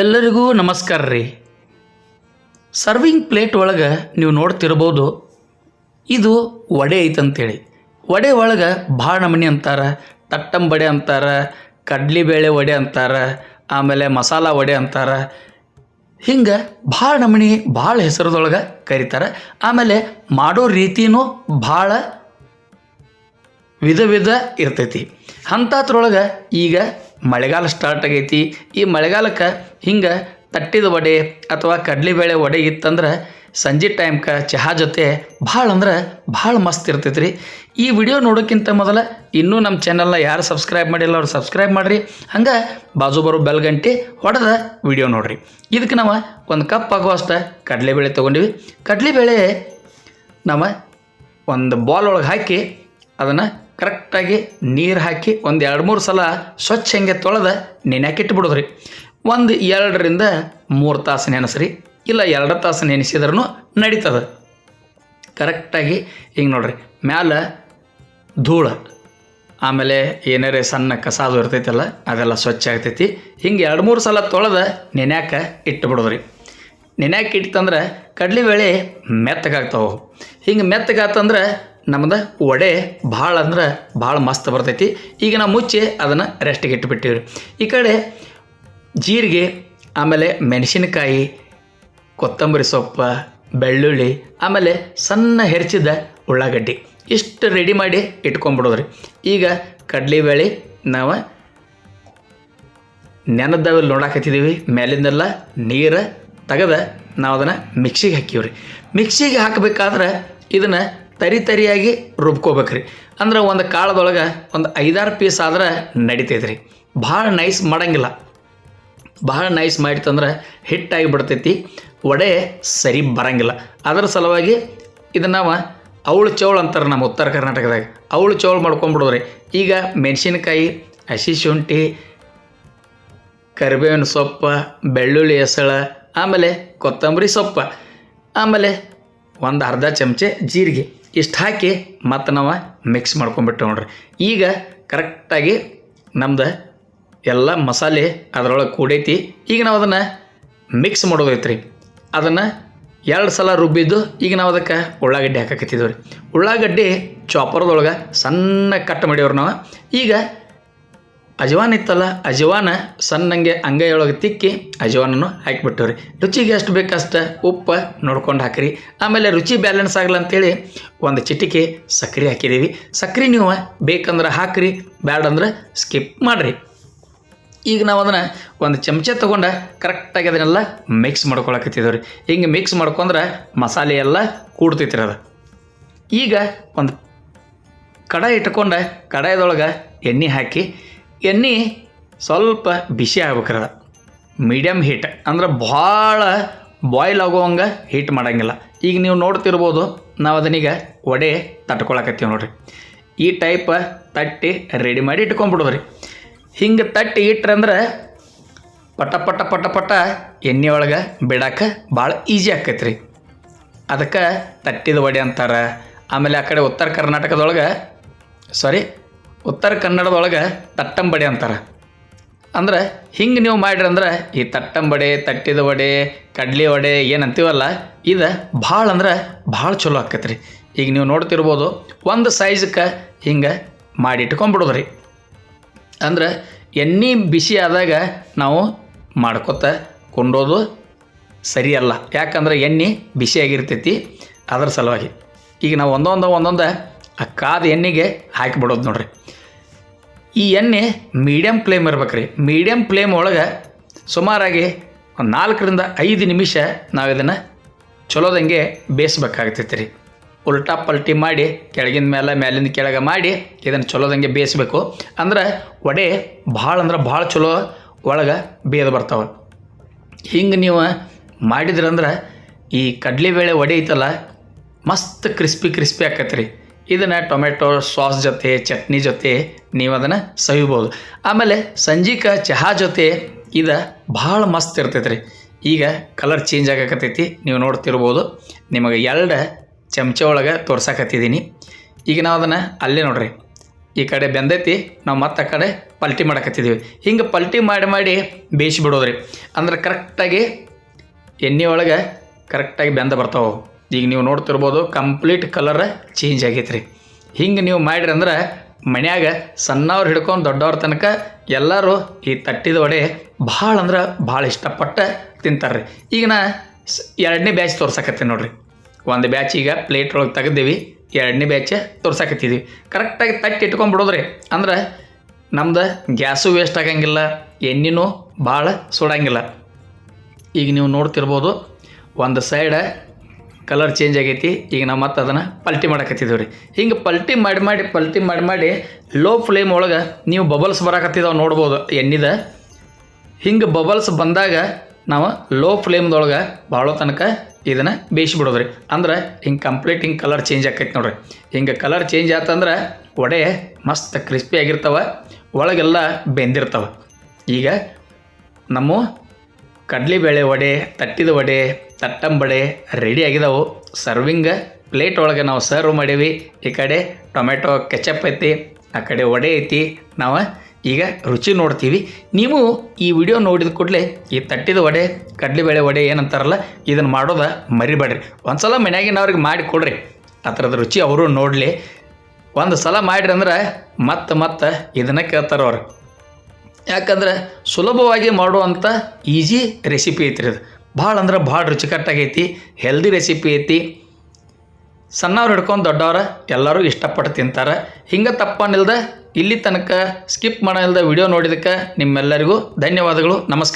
ಎಲ್ಲರಿಗೂ ನಮಸ್ಕಾರ ರೀ. ಸರ್ವಿಂಗ್ ಪ್ಲೇಟ್ ಒಳಗೆ ನೀವು ನೋಡ್ತಿರ್ಬೋದು, ಇದು ವಡೆ ಐತಂತೇಳಿ. ವಡೆ ಒಳಗೆ ಭಾಳ ನಮೂನಿ ಅಂತಾರೆ ತಟ್ಟಂಬಡೆ ಅಂತಾರೆ ಕಡ್ಲಿಬೇಳೆ ವಡೆ ಅಂತಾರೆ, ಆಮೇಲೆ ಮಸಾಲ ವಡೆ ಅಂತಾರೆ. ಹಿಂಗೆ ಭಾಳ ನಮೂನಿ ಭಾಳ ಹೆಸರದೊಳಗೆ ಕರೀತಾರೆ. ಆಮೇಲೆ ಮಾಡೋ ರೀತಿನೂ ಭಾಳ ವಿಧ ವಿಧ ಇರ್ತೈತಿ. ಅಂಥದ್ರೊಳಗೆ ಈಗ ಮಳೆಗಾಲ ಸ್ಟಾರ್ಟ್ ಆಗೈತಿ. ಈ ಮಳೆಗಾಲಕ್ಕೆ ಹಿಂಗೆ ತಟ್ಟಿದ ವಡೆ ಅಥವಾ ಕಡಲೆಬೇಳೆ ವಡೆ ಇತ್ತಂದ್ರೆ ಸಂಜೆ ಟೈಮ್ಕ ಚಹಾ ಜೊತೆ ಭಾಳ ಅಂದ್ರೆ ಭಾಳ ಮಸ್ತ್ ಇರ್ತೈತೆ ರೀ ಈ ವಿಡಿಯೋ ನೋಡೋಕ್ಕಿಂತ ಮೊದಲ ಇನ್ನೂ ನಮ್ಮ ಚಾನಲ್ನ ಯಾರು ಸಬ್ಸ್ಕ್ರೈಬ್ ಮಾಡಿಲ್ಲ ಅವ್ರು ಸಬ್ಸ್ಕ್ರೈಬ್ ಮಾಡಿರಿ. ಹಂಗೆ ಬಾಜು ಬರೋ ಬೆಲ್ಗಂಟಿ ಹೊಡೆದ ವಿಡಿಯೋ ನೋಡಿರಿ. ಇದಕ್ಕೆ ನಾವು ಒಂದು ಕಪ್ ಆಗುವಷ್ಟು ಕಡಲೆಬೇಳೆ ತೊಗೊಂಡಿವಿ. ಕಡಲೆಬೇಳೆ ನಾವು ಒಂದು ಬಾಲ್ ಒಳಗೆ ಹಾಕಿ ಅದನ್ನು ಕರೆಕ್ಟಾಗಿ ನೀರು ಹಾಕಿ ಒಂದು ಎರಡು ಮೂರು ಸಲ ಸ್ವಚ್ಛ ಹಂಗೆ ತೊಳೆದ ನೆನೆಯಾಕಿಟ್ಟು ಬಿಡೋದ್ರಿ ಒಂದು ಎರಡರಿಂದ ಮೂರು ತಾಸು ನೆನೆಸ್ರಿ, ಇಲ್ಲ ಎರಡು ತಾಸು ನೆನೆಸಿದ್ರೂ ನಡೀತದೆ. ಕರೆಕ್ಟಾಗಿ ಹಿಂಗೆ ನೋಡ್ರಿ, ಮ್ಯಾಲೆ ಧೂಳು, ಆಮೇಲೆ ಏನಾರೇ ಸಣ್ಣ ಕಸ ಅದು ಇರ್ತೈತಲ್ಲ, ಅದೆಲ್ಲ ಸ್ವಚ್ಛ ಆಗ್ತೈತಿ. ಹಿಂಗೆ ಎರಡು ಮೂರು ಸಲ ತೊಳೆದ ನೆನ್ಯಾಕ ಇಟ್ಟು ಬಿಡೋದ್ರಿ ನೆನ್ಯಾಕ ಇಟ್ಟಂದ್ರೆ ಕಡಲೆಬೇಳೆ ಮೆತ್ತಗಾಗ್ತಾವೆ. ಹಿಂಗೆ ಮೆತ್ತಗಾತಂದ್ರೆ ನಮ್ದು ವಡೆ ಭಾಳ ಅಂದ್ರೆ ಭಾಳ ಮಸ್ತ್ ಬರ್ತೈತಿ. ಈಗ ನಾವು ಮುಚ್ಚಿ ಅದನ್ನು ರೆಸ್ಟಿಗೆ ಇಟ್ಟುಬಿಟ್ಟಿವ್ರಿ ಈ ಕಡೆ ಜೀರಿಗೆ, ಆಮೇಲೆ ಮೆಣಸಿನಕಾಯಿ, ಕೊತ್ತಂಬರಿ ಸೊಪ್ಪು, ಬೆಳ್ಳುಳ್ಳಿ, ಆಮೇಲೆ ಸಣ್ಣ ಹೆರ್ಚಿದ ಉಳ್ಳಾಗಡ್ಡಿ. ಇಷ್ಟು ರೆಡಿ ಮಾಡಿ ಇಟ್ಕೊಂಡ್ಬಿಡೋದ್ರಿ. ಈಗ ಕಡಲೆಬೇಳೆ ನಾವು ನೆನದವೆಲ್ಲ ನೋಡಾಕತ್ತಿದ್ದೀವಿ ಮೇಲಿಂದೆಲ್ಲ ನೀರು ತೆಗೆದ ನಾವು ಅದನ್ನು ಮಿಕ್ಸಿಗೆ ಹಾಕೀವ್ರಿ. ಮಿಕ್ಸಿಗೆ ಹಾಕಬೇಕಾದ್ರೆ ಇದನ್ನು ತರಿ ತರಿಯಾಗಿ ರುಬ್ಕೋಬೇಕ್ರಿ. ಅಂದ್ರೆ ಒಂದು ಕಾಳದೊಳಗೆ ಒಂದು ಐದಾರು ಪೀಸ್ ಆದ್ರೆ ನಡಿತೈತೆ ರೀ ಭಾಳ ನೈಸ್ ಮಾಡಂಗಿಲ್ಲ. ಭಾಳ ನೈಸ್ ಮಾಡಿತಂದ್ರೆ ಹಿಟ್ಟಾಗಿ ಬಿಡ್ತೈತಿ. ವಡೆ ಸರಿ ಬರಂಗಿಲ್ಲ. ಅದರ ಸಲುವಾಗಿ ಇದನ್ನು ನಾವು ಅವಳು ಚೌಳು ಅಂತಾರೆ ನಮ್ಮ ಉತ್ತರ ಕರ್ನಾಟಕದಾಗ. ಅವಳು ಚೌಳು ಮಾಡ್ಕೊಂಬಿಡೋದ್ರಿ. ಈಗ ಮೆಣಸಿನಕಾಯಿ, ಹಸಿ ಶುಂಠಿ, ಕರಿಬೇವಿನ ಸೊಪ್ಪು, ಬೆಳ್ಳುಳ್ಳಿ ಹೆಸಳ, ಆಮೇಲೆ ಕೊತ್ತಂಬರಿ ಸೊಪ್ಪು, ಆಮೇಲೆ ಒಂದು ಅರ್ಧ ಚಮಚೆ ಜೀರಿಗೆ. ಇಷ್ಟು ಹಾಕಿ ಮತ್ತು ನಾವು ಮಿಕ್ಸ್ ಮಾಡ್ಕೊಂಬಿಟ್ಟು ನೋಡ್ರಿ. ಈಗ ಕರೆಕ್ಟಾಗಿ ನಮ್ದು ಎಲ್ಲ ಮಸಾಲೆ ಅದರೊಳಗೆ ಕೂಡೈತಿ. ಈಗ ನಾವು ಅದನ್ನು ಮಿಕ್ಸ್ ಮಾಡೋದೈತ್ರಿ. ಅದನ್ನು ಎರಡು ಸಲ ರುಬ್ಬಿದ್ದು ಈಗ ನಾವು ಅದಕ್ಕೆ ಉಳ್ಳಾಗಡ್ಡಿ ಹಾಕಕತ್ತಿದ್ದೇವೆ ರೀ. ಉಳ್ಳಾಗಡ್ಡಿ ಚಾಪರ್ದೊಳಗೆ ಸಣ್ಣ ಕಟ್ ಮಾಡಿವ್ರಿ ನಾವು. ಈಗ ಅಜವಾನ್ ಇತ್ತಲ್ಲ, ಅಜವಾನ ಸಣ್ಣಂಗೆ ಅಂಗೈಯೊಳಗೆ ತಿಕ್ಕಿ ಅಜವಾನನ್ನು ಹಾಕಿಬಿಟ್ಟವ್ರಿ. ರುಚಿಗೆ ಎಷ್ಟು ಬೇಕಷ್ಟು ಉಪ್ಪು ನೋಡ್ಕೊಂಡು ಹಾಕಿರಿ. ಆಮೇಲೆ ರುಚಿ ಬ್ಯಾಲೆನ್ಸ್ ಆಗಲ್ಲ ಅಂತೇಳಿ ಒಂದು ಚಿಟಿಕೆ ಸಕ್ಕರೆ ಹಾಕಿದ್ದೀವಿ. ಸಕ್ಕರೆ ನೀವು ಬೇಕಂದ್ರೆ ಹಾಕಿರಿ, ಬ್ಯಾಡಂದ್ರೆ ಸ್ಕಿಪ್ ಮಾಡಿರಿ. ಈಗ ನಾವು ಅದನ್ನು ಒಂದು ಚಮಚ ತೊಗೊಂಡು ಕರೆಕ್ಟಾಗಿ ಅದನ್ನೆಲ್ಲ ಮಿಕ್ಸ್ ಮಾಡ್ಕೊಳಕತ್ತಿದ್ದೇವೆ ರೀ ಹಿಂಗೆ ಮಿಕ್ಸ್ ಮಾಡ್ಕೊಂಡ್ರೆ ಮಸಾಲೆ ಎಲ್ಲ ಕೂಡ್ತೈತಿ ಅದು. ಈಗ ಒಂದು ಕಡಾಯಿ ಇಟ್ಕೊಂಡು ಕಡಾಯದೊಳಗೆ ಎಣ್ಣೆ ಹಾಕಿ ಎಣ್ಣೆ ಸ್ವಲ್ಪ ಬಿಸಿ ಆಗ್ಬೇಕ್ರಿ. ಅದು ಮೀಡಿಯಮ್ ಹೀಟ್ ಅಂದ್ರೆ ಭಾಳ ಬಾಯ್ಲ್ ಆಗೋವಂಗೆ ಹೀಟ್ ಮಾಡೋಂಗಿಲ್ಲ. ಈಗ ನೀವು ನೋಡ್ತಿರ್ಬೋದು, ನಾವು ಅದನ್ನೀಗ ವಡೆ ತಟ್ಕೊಳಕತ್ತೀವಿ ನೋಡ್ರಿ. ಈ ಟೈಪ್ ತಟ್ಟಿ ರೆಡಿ ಮಾಡಿ ಇಟ್ಕೊಂಡ್ಬಿಡೋದ್ರಿ. ಹಿಂಗೆ ತಟ್ಟಿ ಇಟ್ರಂದ್ರೆ ಪಟ ಪಟ ಪಟ ಪಟ ಎಣ್ಣೆ ಒಳಗೆ ಬಿಡಕ್ಕೆ ಭಾಳ ಈಜಿ ಆಕೈತ್ರಿ. ಅದಕ್ಕೆ ತಟ್ಟಿದ ವಡೆ ಅಂತಾರೆ. ಆಮೇಲೆ ಆ ಕಡೆ ಉತ್ತರ ಕರ್ನಾಟಕದೊಳಗೆ ಸಾರಿ ಉತ್ತರ ಕನ್ನಡದೊಳಗೆ ತಟ್ಟಂಬಡೆ ಅಂತಾರೆ. ಅಂದ್ರೆ ಹಿಂಗೆ ನೀವು ಮಾಡಿರಿ ಅಂದ್ರೆ ಈ ತಟ್ಟಂಬಡೆ, ತಟ್ಟಿದ ವಡೆ, ಕಡ್ಲಿ ವಡೆ ಏನಂತೀವಲ್ಲ, ಇದು ಭಾಳ ಅಂದ್ರೆ ಭಾಳ ಚಲೋ ಆಕೈತೆ ರೀ ಈಗ ನೀವು ನೋಡ್ತಿರ್ಬೋದು ಒಂದು ಸೈಜ್ಗೆ ಹಿಂಗೆ ಮಾಡಿ ಇಟ್ಕೊಂಬಿಡೋದು ರೀ ಅಂದ್ರೆ ಎಣ್ಣೆ ಬಿಸಿ ಆದಾಗ ನಾವು ಮಾಡ್ಕೊತ ಕೊಂಡೋದು ಸರಿಯಲ್ಲ. ಯಾಕಂದ್ರೆ ಎಣ್ಣೆ ಬಿಸಿಯಾಗಿರ್ತೈತಿ ಅದರ ಸಲುವಾಗಿ. ಈಗ ನಾವು ಒಂದೊಂದು ಒಂದೊಂದು ಆ ಕಾದ ಎಣ್ಣೆಗೆ ಹಾಕಿಬಿಡೋದು ನೋಡ್ರಿ. ಈ ಎಣ್ಣೆ ಮೀಡಿಯಂ ಫ್ಲೇಮ್ ಇರ್ಬೇಕು ರೀ ಮೀಡಿಯಮ್ ಫ್ಲೇಮ್ ಒಳಗೆ ಸುಮಾರಾಗಿ ಒಂದು ನಾಲ್ಕರಿಂದ ಐದು ನಿಮಿಷ ನಾವು ಇದನ್ನು ಚಲೋದಂಗೆ ಬೇಯಿಸ್ಬೇಕಾಗ್ತೈತಿ ರೀ ಉಲ್ಟಾ ಪಲ್ಟಿ ಮಾಡಿ, ಕೆಳಗಿನ ಮೇಲೆ ಮೇಲಿಂದ ಕೆಳಗೆ ಮಾಡಿ ಇದನ್ನು ಚಲೋದಂಗೆ ಬೇಯಿಸ್ಬೇಕು. ಅಂದ್ರೆ ವಡೆ ಭಾಳ ಅಂದ್ರೆ ಭಾಳ ಚಲೋ ಒಳಗೆ ಬೇಯ್ದು ಬರ್ತಾವೆ. ಹಿಂಗೆ ನೀವು ಮಾಡಿದ್ರಂದ್ರೆ ಈ ಕಡಲೆಬೇಳೆ ವಡೆ ಐತಲ್ಲ, ಮಸ್ತ್ ಕ್ರಿಸ್ಪಿ ಕ್ರಿಸ್ಪಿ ಆಕೈತೆ ಇದನ್ನು ಟೊಮೆಟೊ ಸಾಸ್ ಜೊತೆ, ಚಟ್ನಿ ಜೊತೆ ನೀವು ಅದನ್ನು ಸವಿಬೋದು. ಆಮೇಲೆ ಸಂಜೀಕ ಚಹಾ ಜೊತೆ ಇದು ಭಾಳ ಮಸ್ತ್ ಇರ್ತೈತೆ ರೀ ಈಗ ಕಲರ್ ಚೇಂಜ್ ಆಗಕತ್ತೈತಿ, ನೀವು ನೋಡ್ತಿರ್ಬೋದು. ನಿಮಗೆ ಎರಡು ಚಮಚ ಒಳಗೆ ತೋರ್ಸಕತ್ತಿದ್ದೀನಿ ಈಗ ನಾವು ಅದನ್ನು ಅಲ್ಲೇ ನೋಡ್ರಿ. ಈ ಕಡೆ ಬೆಂದೈತಿ, ನಾವು ಮತ್ತೆ ಆ ಕಡೆ ಪಲ್ಟಿ ಮಾಡಕತ್ತಿದ್ದೀವಿ ಹಿಂಗೆ ಪಲ್ಟಿ ಮಾಡಿ ಮಾಡಿ ಬೇಯಿಸಿ ಬಿಡೋದ್ರಿ. ಅಂದ್ರೆ ಕರೆಕ್ಟಾಗಿ ಎಣ್ಣೆ ಒಳಗೆ ಕರೆಕ್ಟಾಗಿ ಬೆಂದ ಬರ್ತಾವೆ. ಈಗ ನೀವು ನೋಡ್ತಿರ್ಬೋದು ಕಂಪ್ಲೀಟ್ ಕಲರ್ ಚೇಂಜ್ ಆಗೈತೆ ರೀ ಹಿಂಗೆ ನೀವು ಮಾಡಿರಿ ಅಂದ್ರೆ ಮನ್ಯಾಗ ಸಣ್ಣವ್ರು ಹಿಡ್ಕೊಂಡು ದೊಡ್ಡವ್ರ ತನಕ ಎಲ್ಲರೂ ಈ ತಟ್ಟಿದ ವಡೆ ಭಾಳ ಅಂದ್ರೆ ಭಾಳ ಇಷ್ಟಪಟ್ಟು ತಿಂತಾರೆ ರೀ ಈಗ ನಾ ಎರಡನೇ ಬ್ಯಾಚ್ ತೋರ್ಸಕತ್ತೀನಿ ನೋಡ್ರಿ. ಒಂದು ಬ್ಯಾಚ್ ಈಗ ಪ್ಲೇಟ್ ಒಳಗೆ ತೆಗೆದೀವಿ, ಎರಡನೇ ಬ್ಯಾಚ್ ತೋರ್ಸಕತ್ತಿದ್ವಿ. ಕರೆಕ್ಟಾಗಿ ತಟ್ಟಿ ಇಟ್ಕೊಂಡ್ಬಿಡೋದ್ರಿ ಅಂದ್ರೆ ನಮ್ದು ಗ್ಯಾಸು ವೇಸ್ಟ್ ಆಗಂಗಿಲ್ಲ, ಎಣ್ಣೆನೂ ಭಾಳ ಸುಡಂಗಿಲ್ಲ. ಈಗ ನೀವು ನೋಡ್ತಿರ್ಬೋದು, ಒಂದು ಸೈಡ ಕಲರ್ ಚೇಂಜ್ ಆಗೈತಿ. ಈಗ ನಾವು ಮತ್ತೆ ಅದನ್ನು ಪಲ್ಟಿ ಮಾಡಕತ್ತಿದ್ದೀವಿ ರೀ. ಹಿಂಗೆ ಪಲ್ಟಿ ಮಾಡಿ ಮಾಡಿ ಪಲ್ಟಿ ಮಾಡಿ ಮಾಡಿ ಲೋ ಫ್ಲೇಮ್ ಒಳಗೆ ನೀವು ಬಬಲ್ಸ್ ಬರಕತ್ತಿದ್ದಾವೆ ನೋಡ್ಬೋದು ಎಣ್ಣಿದ. ಹಿಂಗೆ ಬಬಲ್ಸ್ ಬಂದಾಗ ನಾವು ಲೋ ಫ್ಲೇಮ್ದೊಳಗೆ ಭಾಳ ತನಕ ಇದನ್ನು ಬೇಯಿಸ್ಬಿಡೋದ್ರಿ ಅಂದ್ರೆ ಹಿಂಗೆ ಕಂಪ್ಲೀಟ್ ಹಿಂಗೆ ಕಲರ್ ಚೇಂಜ್ ಆಕೈತಿ ನೋಡ್ರಿ. ಹಿಂಗೆ ಕಲರ್ ಚೇಂಜ್ ಆತಂದ್ರೆ ವಡೆ ಮಸ್ತ್ ಕ್ರಿಸ್ಪಿ ಆಗಿರ್ತಾವೆ, ಒಳಗೆಲ್ಲ ಬೆಂದಿರ್ತವೆ. ಈಗ ನಮ್ಮ ಕಡ್ಲಿಬೇಳೆ ವಡೆ, ತಟ್ಟಿದ ವಡೆ, ತಟ್ಟಂಬಡೆ ರೆಡಿ ಆಗಿದಾವು. ಸರ್ವಿಂಗ್ ಪ್ಲೇಟ್ ಒಳಗೆ ನಾವು ಸರ್ವ್ ಮಾಡೀವಿ. ಈ ಕಡೆ ಟೊಮೆಟೊ ಕೆಚಪ್ ಐತಿ, ಆ ಕಡೆ ವಡೆ ಐತಿ. ನಾವು ಈಗ ರುಚಿ ನೋಡ್ತೀವಿ. ನೀವು ಈ ವಿಡಿಯೋ ನೋಡಿದ ಕೂಡಲೇ ಈ ತಟ್ಟಿದ ವಡೆ, ಕಡ್ಲಿಬೇಳೆ ವಡೆ ಏನಂತಾರಲ್ಲ, ಇದನ್ನು ಮಾಡೋದ ಮರಿಬೇಡ್ರಿ. ಒಂದು ಸಲ ಮನೆಯಾಗಿನವ್ರಿಗೆ ಮಾಡಿ ಕೊಡ್ರಿ. ಆ ಥರದ ರುಚಿ ಅವರು ನೋಡಲಿ. ಒಂದು ಸಲ ಮಾಡಿರಿ ಅಂದ್ರೆ ಮತ್ತೆ ಮತ್ತೆ ಇದನ್ನು ಕೇಳ್ತಾರೆ ಅವ್ರು. ಯಾಕಂದ್ರೆ ಸುಲಭವಾಗಿ ಮಾಡುವಂಥ ಈಜಿ ರೆಸಿಪಿ ಐತ್ರಿ ಇದು ಭಾಳ ಅಂದ್ರೆ ಭಾಳ ರುಚಿಕಟ್ಟಾಗೈತಿ ಹೆಲ್ದಿ ರೆಸಿಪಿ ಐತಿ. ಸಣ್ಣವ್ರು ಹಿಡ್ಕೊಂಡು ದೊಡ್ಡವ್ರ ಎಲ್ಲರೂ ಇಷ್ಟಪಟ್ಟು ತಿಂತಾರೆ. ಹಿಂಗೆ ತಪ್ಪನಿಲ್ದ ಇಲ್ಲಿ ತನಕ ಸ್ಕಿಪ್ ಮಾಡೋಲ್ದ ವಿಡಿಯೋ ನೋಡಿದಕ್ಕೆ ನಿಮ್ಮೆಲ್ಲರಿಗೂ ಧನ್ಯವಾದಗಳು, ನಮಸ್ಕಾರ.